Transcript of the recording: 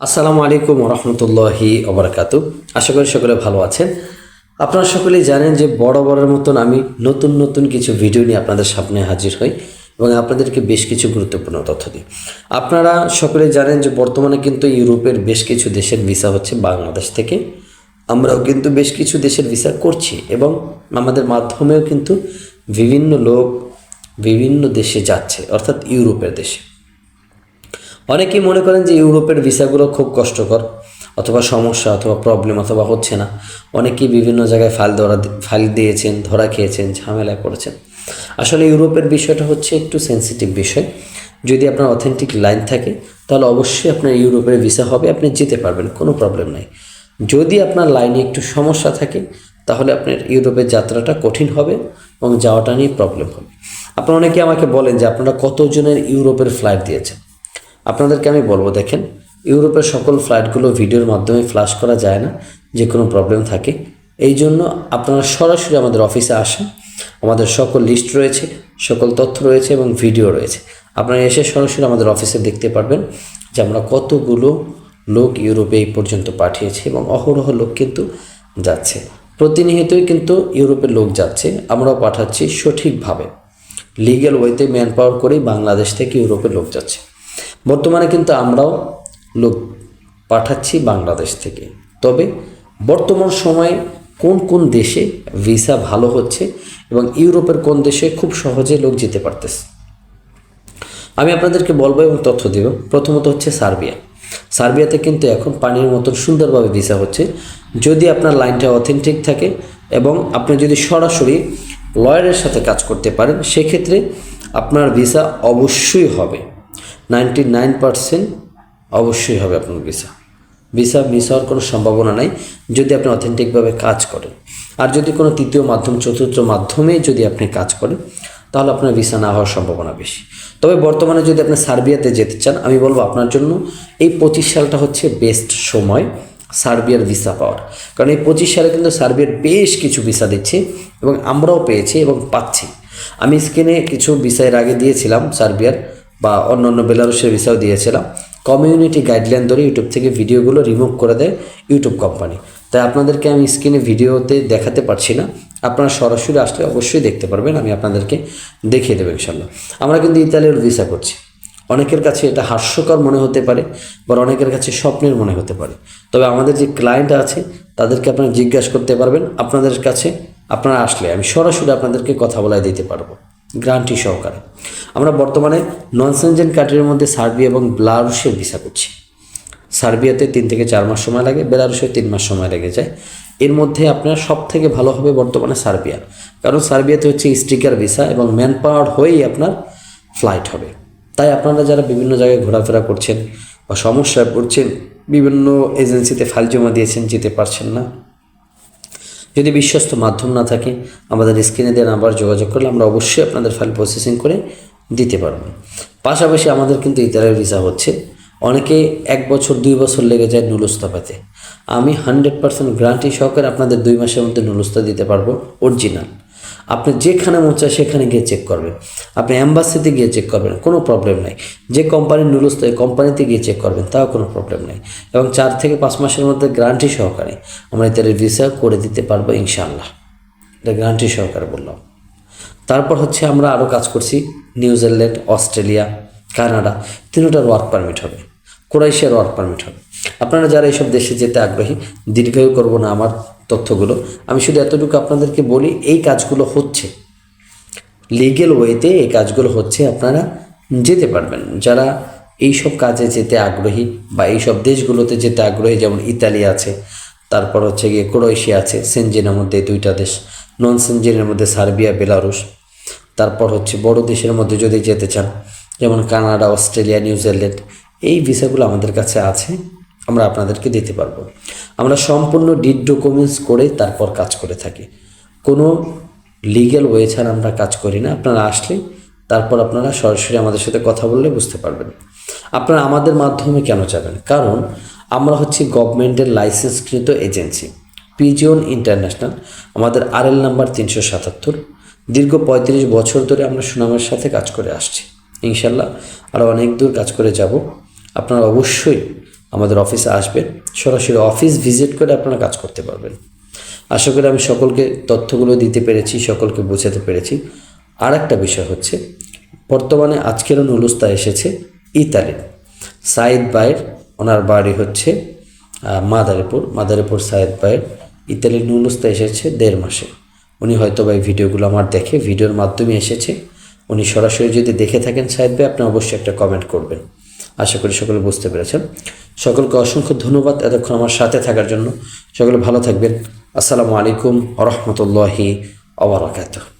আসসালামু আলাইকুম রহমতুল্লাহি ওবরাকাতু। আশা করি সকলে ভালো আছেন। আপনারা সকলেই জানেন যে বড় বড়ের মতন আমি নতুন নতুন কিছু ভিডিও নিয়ে আপনাদের সামনে হাজির হই এবং আপনাদেরকে বেশ কিছু গুরুত্বপূর্ণ তথ্য দিই। আপনারা সকলে জানেন যে বর্তমানে কিন্তু ইউরোপের বেশ কিছু দেশের ভিসা হচ্ছে বাংলাদেশ থেকে। আমরাও কিন্তু বেশ কিছু দেশের ভিসা করছি এবং আমাদের মাধ্যমেও কিন্তু বিভিন্ন লোক বিভিন্ন দেশে যাচ্ছে, অর্থাৎ ইউরোপের দেশে। অনেকেই মনে করেন যে ইউরোপের ভিসাগুলো খুব কষ্টকর, অথবা সমস্যা, অথবা প্রবলেম অথবা হচ্ছে না। অনেকেই বিভিন্ন জায়গায় ফাইল ধরা ফাইল দিয়েছেন, ধরা খেয়েছেন, ঝামেলায় পড়েছেন। আসলে ইউরোপের বিষয়টা হচ্ছে একটু সেন্সিটিভ বিষয়। যদি আপনার অথেন্টিক লাইন থাকে, তাহলে অবশ্যই আপনার ইউরোপের ভিসা হবে, আপনি যেতে পারবেন, কোনো প্রবলেম নাই। যদি আপনার লাইনে একটু সমস্যা থাকে, তাহলে আপনার ইউরোপের যাত্রাটা কঠিন হবে এবং যাওয়াটা নিয়ে প্রবলেম হবে। আপনারা অনেকে আমাকে বলেন যে আপনারা কতজনের ইউরোপের ফ্লাইট দিয়েছেন? আপনাদেরকে আমি বলব, দেখেন, ইউরোপের সকল ফ্লাইটগুলো ভিডিওর মাধ্যমে ফ্লাশ করা যায় না, যে কোনো প্রবলেম থাকে। এই জন্য আপনারা সরাসরি আমাদের অফিসে আসেন। আমাদের সকল লিস্ট রয়েছে, সকল তথ্য রয়েছে এবং ভিডিও রয়েছে। আপনারা এসে সরাসরি আমাদের অফিসে দেখতে পারবেন যে আমরা কতগুলো লোক ইউরোপে এই পর্যন্ত পাঠিয়েছি এবং অহরহ লোক কিন্তু যাচ্ছে। প্রতিনিয়তই কিন্তু ইউরোপের লোক যাচ্ছে, আমরাও পাঠাচ্ছি সঠিকভাবে। লিগ্যাল ওয়েতে ম্যান পাওয়ার করেই বাংলাদেশ থেকে ইউরোপে লোক যাচ্ছে। বর্তমানে কিন্তু আমরাও লোক পাঠাচ্ছি বাংলাদেশ থেকে। তবে বর্তমান সময়ে কোন কোন দেশে ভিসা ভালো হচ্ছে এবং ইউরোপের কোন দেশে খুব সহজে লোক যেতে পারতেছে? আমি আপনাদেরকে বলব এবং তথ্য দেব। প্রথমত হচ্ছে সার্বিয়া। সার্বিয়াতে কিন্তু এখন পানির মতন সুন্দরভাবে ভিসা হচ্ছে। যদি আপনার লাইনটা অথেন্টিক থাকে এবং আপনি যদি সরাসরি লয়ারের সাথে কাজ করতে পারেন, সেক্ষেত্রে আপনার ভিসা অবশ্যই হবে। নাইনটি নাইন পারসেন্ট অবশ্যই হবে আপনার ভিসা। ভিসা মিস হওয়ার কোনো সম্ভাবনা নাই, যদি আপনি অথেন্টিকভাবে কাজ করেন। আর যদি কোনো তৃতীয় মাধ্যম, চতুর্থ মাধ্যমে যদি আপনি কাজ করেন, তাহলে আপনার ভিসা না হওয়ার সম্ভাবনা বেশি। তবে বর্তমানে যদি আপনি সার্বিয়াতে যেতে চান, আমি বলব আপনার জন্য এই পঁচিশ সালটা হচ্ছে বেস্ট সময় সার্বিয়ার ভিসা পাওয়ার। কারণ এই পঁচিশ সালে কিন্তু সার্বিয়ার বেশ কিছু ভিসা দিচ্ছে এবং আমরাও পেয়েছি এবং পাচ্ছি। আমি স্ক্রিনে কিছু এর আগে দিয়েছিলাম সার্বিয়ার। বা অন্য অন্য বেলারুসের ভিসাও দিয়েছিলাম। কমিউনিটি গাইডলাইন ধরে ইউটিউব থেকে ভিডিওগুলো রিমুভ করে দেয় ইউটিউব কোম্পানি তাই আপনাদেরকে আমি স্ক্রিনে ভিডিওতে দেখাতে পারছি না। আপনারা সরাসরি আসলে অবশ্যই দেখতে পারবেন, আমি আপনাদেরকে দেখিয়ে দেবো ইনশাল্লাহ আমরা কিন্তু ইতালির ভিসা করছি। অনেকের কাছে এটা হাস্যকর মনে হতে পারে বা অনেকের কাছে স্বপ্নের মনে হতে পারে। তবে আমাদের যে ক্লায়েন্ট আছে, তাদেরকে আপনারা জিজ্ঞাসা করতে পারবেন। আপনাদের কাছে আপনারা আসলে আমি সরাসরি আপনাদেরকে কথা বলায় দিতে পারব। গ্রান্টি সহকারে। আমরা বর্তমানে নন সেনজেন কান্ট্রির মধ্যে সার্বিয়া এবং বেলারুশের ভিসা করছি। সার্বিয়াতে তিন থেকে চার মাস সময় লাগে, বেলারুশে তিন মাস সময় লেগে যায়। এর মধ্যে আপনার সব থেকে ভালো হবে বর্তমানে সার্বিয়া। কারণ সার্বিয়াতে হচ্ছে স্টিকার ভিসা এবং ম্যান পাওয়ার হয়েই আপনার ফ্লাইট হবে। তাই আপনারা যারা বিভিন্ন জায়গায় ঘোরাফেরা করছেন বা সমস্যায় পড়ছেন, বিভিন্ন এজেন্সিতে ফাইল জমা দিয়েছেন, যেতে পারছেন না যদি বিশ্বস্ত মাধ্যম না থাকে, আমাদের স্ক্রিনে দেওয়া নাম্বার যোগাযোগ করলে আমরা অবশ্যই আপনাদের ফাইল প্রসেসিং করে দিতে পারব। পাশাপাশি আমাদের কিন্তু ইতালির ভিসা হচ্ছে। অনেকে এক বছর, দুই বছর লেগে যায় নুলস্তা পেতে। আমি হান্ড্রেড পার্সেন্ট গ্যারান্টি সহকারে আপনাদের দুই মাসের মধ্যে নুলস্তা দিতে পারব অরিজিনাল আপনি যেখানে মন চায় সেখানে গিয়ে চেক করবেন। আপনি অ্যাম্বাসিতে গিয়ে চেক করবেন, কোনো প্রবলেম নাই। যে কোম্পানির নুলুস্তা ওই কোম্পানিতে গিয়ে চেক করবেন, তাও কোনো প্রবলেম নেই। এবং চার থেকে পাঁচ মাসের মধ্যে গ্যারান্টি সহকারে আমরা ইতালির ভিসা করে দিতে পারব ইনশাআল্লাহ। এটা গ্যারান্টি সহকারে বললাম। তারপর হচ্ছে আমরা আরও কাজ করছি নিউজিল্যান্ড অস্ট্রেলিয়া, কানাডা তিনটার ওয়ার্ক পারমিট হবে। ক্রোয়েশিয়ার ওয়ার্ক পারমিট হবে। আপনারা যারা এইসব দেশে যেতে আগ্রহী, দীর্ঘায়ু করব না আমার তথ্যগুলো। আমি শুধু এতটুকু আপনাদেরকে বলি, এই কাজগুলো হচ্ছে। লিগেল ওয়েতে এই কাজগুলো হচ্ছে, আপনারা যেতে পারবেন। যারা এই সব কাজে যেতে আগ্রহী বা এই সব দেশগুলোতে যেতে আগ্রহী, যেমন ইতালি আছে, তারপর হচ্ছে গিয়ে ক্রোয়েশিয়া আছে, সেনজেনের মধ্যে দুইটা দেশ নন সেনজেনের মধ্যে সার্বিয়া, বেলারুশ, তারপর হচ্ছে বড় দেশের মধ্যে যদি যেতে চান, যেমন কানাডা, অস্ট্রেলিয়া নিউজিল্যান্ড এই ভিসাগুলো আমাদের কাছে আছে। আমরা আপনাদেরকে দিতে পারব। আমরা সম্পূর্ণ ডিড ডকুমেন্টস করে তারপর কাজ করে থাকি। কোনো লিগ্যাল ওয়ে ছাড়া আমরা কাজ করি না। আপনারা আসলে তারপর আপনারা সরাসরি আমাদের সাথে কথা বললে বুঝতে পারবেন। আপনারা আমাদের মাধ্যমে কেন যাবেন? কারণ আমরা হচ্ছে গভর্নমেন্টের লাইসেন্সকৃত এজেন্সি পিজিওন ইন্টারন্যাশনাল। আমাদের আর এল নাম্বার তিনশো সাতাত্তর। দীর্ঘ পঁয়ত্রিশ বছর ধরে আমরা সুনামের সাথে কাজ করে আসছি। ইনশাল্লাহ আরও অনেক দূর কাজ করে যাব। আপনারা অবশ্যই আমাদের অফিসে আসবেন। সরাসরি অফিস ভিজিট করে আপনারা কাজ করতে পারবেন। আশা করি আমি সকলকে তথ্যগুলো দিতে পেরেছি, সকলকে বোঝাতে পেরেছি। আর একটা বিষয় হচ্ছে, বর্তমানে আজকের নুলুস্তা এসেছে ইতালি। সাইদ বাইর ওনার বাড়ি হচ্ছে মাদারীপুর। মাদারীপুর সাইদ বাইর ইতালির নুলুস্তা এসেছে দেড় মাসে। উনি হয়তো বা ভিডিওগুলো আমার দেখে, ভিডিওর মাধ্যমে এসেছে। উনি সরাসরি যদি দেখে থাকেন সাইদ ভাই, আপনি অবশ্যই একটা কমেন্ট করবেন। আশা করি সকলে বুঝতে পেরেছেন। সকলকে অসংখ্য ধন্যবাদ এতক্ষণ আমার সাথে থাকার জন্য। সকলে ভালো থাকবেন। আসসালামু আলাইকুম রহমতুল্লাহি আবরাকাতুহ